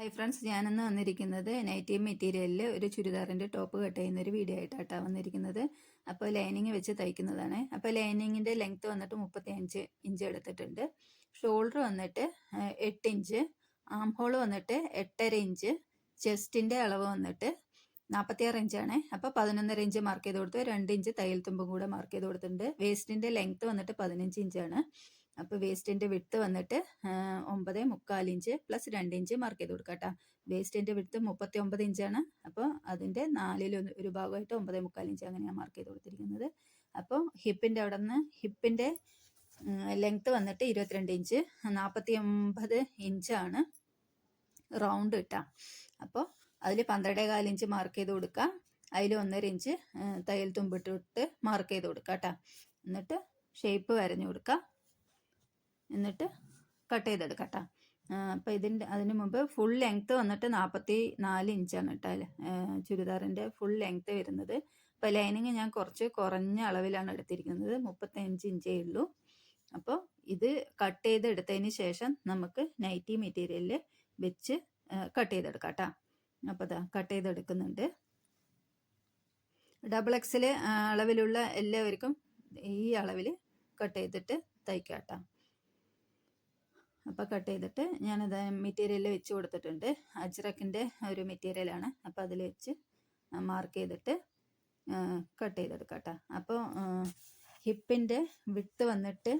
Hi friends ഞാനിന്ന് വന്നിരിക്കുന്നത് nightie മെറ്റീരിയലിൽ ഒരു ചുരിദാറിന്റെ ടോപ്പ് കട്ട് ചെയ്യുന്ന ഒരു വീഡിയോ ആയിട്ടാണ് വന്നിരിക്കുന്നത്. അപ്പോൾ ലൈനിങ് വെച്ച് തയ്ക്കുന്നതാണ്. അപ്പോൾ ലൈനിങ്ങിന്റെ ലെങ്ത്ത് വന്നിട്ട് മുപ്പത്തി അഞ്ച് ഇഞ്ച് എടുത്തിട്ടുണ്ട്. ഷോൾഡർ വന്നിട്ട് എട്ട് ഇഞ്ച്. ആം ഹോൾ വന്നിട്ട് എട്ടര ഇഞ്ച്. ചെസ്റ്റിന്റെ അളവ് വന്നിട്ട് നാൽപ്പത്തിയാറ് ഇഞ്ചാണ് അപ്പോൾ പതിനൊന്നര ഇഞ്ച് മാർക്ക് ചെയ്ത് കൊടുത്ത് രണ്ട് ഇഞ്ച് തയ്യൽ തുമ്പും കൂടെ മാർക്ക് ചെയ്ത് കൊടുത്തിട്ടുണ്ട്. വേസ്റ്റിന്റെ ലെങ്ത്ത് വന്നിട്ട് പതിനഞ്ച് ഇഞ്ചാണ് അപ്പോൾ വേസ്റ്റിന്റെ വിട്ത് വന്നിട്ട് ഒമ്പത് മുക്കാൽ ഇഞ്ച് പ്ലസ് രണ്ട് ഇഞ്ച് മാർക്ക് ചെയ്ത് കൊടുക്കുക കേട്ടോ വേസ്റ്റിന്റെ വിട്ത് മുപ്പത്തി ഒമ്പത് ഇഞ്ചാണ് അപ്പോൾ അതിന്റെ നാലിൽ ഒരു ഭാഗമായിട്ട് ഒമ്പത് മുക്കാൽ ഇഞ്ച് അങ്ങനെയാണ് മാർക്ക് ചെയ്ത് കൊടുത്തിരിക്കുന്നത്. അപ്പോൾ ഹിപ്പിന്റെ അവിടെ നിന്ന് ഹിപ്പിന്റെ ലെങ്ത്ത് വന്നിട്ട് ഇരുപത്തിരണ്ട് ഇഞ്ച് നാൽപ്പത്തി ഒമ്പത് ഇഞ്ചാണ് റൗണ്ട് കിട്ടാം അപ്പോൾ അതിൽ പന്ത്രണ്ടേ ഇഞ്ച് മാർക്ക് ചെയ്ത് കൊടുക്കുക അതിൽ ഒന്നര ഇഞ്ച് തയ്യൽ തുമ്പിട്ടിട്ട് മാർക്ക് ചെയ്ത് കൊടുക്കുക കേട്ടോ എന്നിട്ട് ഷേപ്പ് വരഞ്ഞു കൊടുക്കുക എന്നിട്ട് കട്ട് ചെയ്തെടുക്കാം കേട്ടോ അപ്പോൾ ഇതിന്റെ അതിന് മുമ്പ് ഫുൾ ലെങ്ത്ത് വന്നിട്ട് നാൽപ്പത്തി നാല് ഇഞ്ചാണ് കേട്ടോ ചുരിദാറിന്റെ ഫുൾ ലെങ്ത്ത് വരുന്നത്. അപ്പോൾ ലൈനിങ് ഞാൻ കുറച്ച് കുറഞ്ഞ അളവിലാണ് എടുത്തിരിക്കുന്നത്. മുപ്പത്തഞ്ച് ഇഞ്ചേ ഉള്ളൂ. അപ്പോൾ ഇത് കട്ട് ചെയ്ത് എടുത്തതിന് ശേഷം നമുക്ക് നൈറ്റി മെറ്റീരിയലിൽ വെച്ച് കട്ട് ചെയ്തെടുക്കാം കേട്ടോ അപ്പോൾ അതാ കട്ട് ചെയ്തെടുക്കുന്നുണ്ട്. ഡബിൾ എക്സിലെ അളവിലുള്ള എല്ലാവർക്കും ഈ അളവിൽ കട്ട് ചെയ്തിട്ട് തയ്ക്കാം കേട്ടോ അപ്പോൾ കട്ട് ചെയ്തിട്ട് ഞാനത് മെറ്റീരിയൽ വെച്ച് കൊടുത്തിട്ടുണ്ട്. അജ്രക്കിന്റെ ഒരു മെറ്റീരിയലാണ്. അപ്പോൾ അതിൽ വെച്ച് മാർക്ക് ചെയ്തിട്ട് കട്ട് ചെയ്തെടുക്കാം അപ്പോൾ ഹിപ്പിന്റെ വിട്ട് വന്നിട്ട്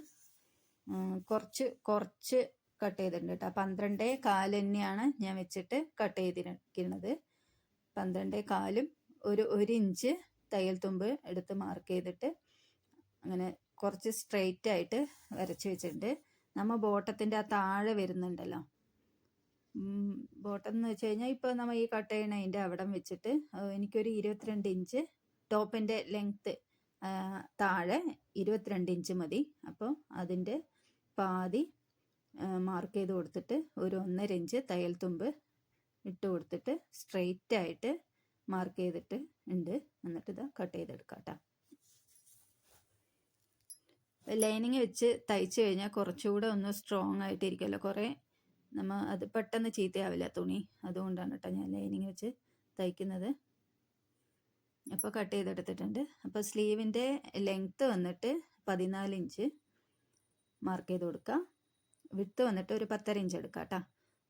കുറച്ച് കുറച്ച് കട്ട് ചെയ്തിട്ടുണ്ട് കേട്ടോ പന്ത്രണ്ടേ കാൽ തന്നെയാണ് ഞാൻ വെച്ചിട്ട് കട്ട് ചെയ്തിരിക്കുന്നത്. പന്ത്രണ്ടേ കാലും ഒരു ഒരു ഇഞ്ച് തയ്യൽ തുമ്പ് എടുത്ത് മാർക്ക് ചെയ്തിട്ട് അങ്ങനെ കുറച്ച് സ്ട്രെയിറ്റ് ആയിട്ട് വരച്ച് വെച്ചിട്ടുണ്ട്. നമ്മ ബോട്ടത്തിന്റെ ആ താഴെ വരുന്നുണ്ടല്ലോ. ബോട്ടം എന്ന് വെച്ച് കഴിഞ്ഞാൽ ഇപ്പോൾ നമ്മൾ ഈ കട്ട് ചെയ്യണതിന്റെ അവിടം വെച്ചിട്ട് എനിക്കൊരു ഇരുപത്തിരണ്ട് ഇഞ്ച് ടോപ്പിന്റെ ലെങ്ത്ത് താഴെ ഇരുപത്തിരണ്ട് ഇഞ്ച് മതി. അപ്പോൾ അതിന്റെ പാതി മാർക്ക് ചെയ്ത് കൊടുത്തിട്ട് ഒരു ഒന്നര ഇഞ്ച് തയ്യൽ തുമ്പ് ഇട്ട് കൊടുത്തിട്ട് സ്ട്രെയിറ്റ് ആയിട്ട് മാർക്ക് ചെയ്തിട്ട് ഉണ്ട് എന്നിട്ട് ഇത് കട്ട് ചെയ്തെടുക്കാം കേട്ടോ ലൈനിങ് വെച്ച് തയ്ച്ചു കഴിഞ്ഞാൽ കുറച്ചുകൂടെ ഒന്ന് സ്ട്രോങ് ആയിട്ടിരിക്കുമല്ലോ കുറേ നമ്മൾ അത് പെട്ടെന്ന് ചീത്തയാവില്ല തുണി. അതുകൊണ്ടാണ് കേട്ടോ ഞാൻ ലൈനിങ് വെച്ച് തയ്ക്കുന്നത്. അപ്പോൾ കട്ട് ചെയ്തെടുത്തിട്ടുണ്ട്. അപ്പോൾ സ്ലീവിന്റെ ലെങ്ത്ത് വന്നിട്ട് പതിനാല് ഇഞ്ച് മാർക്ക് ചെയ്ത് കൊടുക്കുക. വിട്ട് വന്നിട്ട് ഒരു പത്തര ഇഞ്ച് എടുക്കുക കേട്ടോ.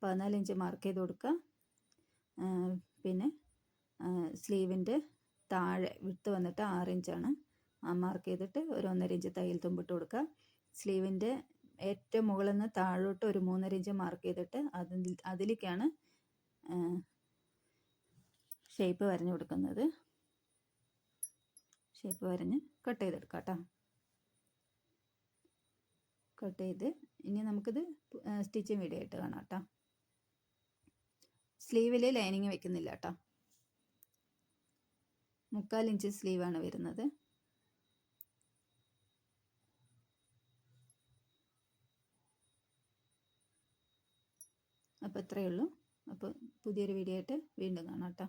പതിനാല് ഇഞ്ച് മാർക്ക് ചെയ്ത് കൊടുക്കുക. പിന്നെ സ്ലീവിന്റെ താഴെ വിട്ട് വന്നിട്ട് ആറ് ഇഞ്ചാണ് മാർക്ക് ചെയ്തിട്ട് ഒരു ഒന്നര ഇഞ്ച് തയ്യൽ തുമ്പിട്ട് കൊടുക്കുക. സ്ലീവിന്റെ ഏറ്റവും മുകളിൽ നിന്ന് താഴോട്ട് ഒരു മൂന്നര ഇഞ്ച് മാർക്ക് ചെയ്തിട്ട് അതിൽ അതിലേക്കാണ് ഷേപ്പ് വരഞ്ഞു കൊടുക്കുന്നത്. ഷേപ്പ് വരഞ്ഞ് കട്ട് ചെയ്തെടുക്കാം കേട്ടോ. കട്ട് ചെയ്ത് ഇനി നമുക്കിത് സ്റ്റിച്ചിങ് വീഡിയോ ആയിട്ട് കാണാം കേട്ടോ. സ്ലീവിൽ ലൈനിങ് വെക്കുന്നില്ല കേട്ടോ. മുക്കാൽ ഇഞ്ച് സ്ലീവാണ് വരുന്നത്. അപ്പോൾ ഇത്രയേ ഉള്ളൂ. അപ്പോൾ പുതിയൊരു വീഡിയോ ആയിട്ട് വീണ്ടും കാണാം കേട്ടോ.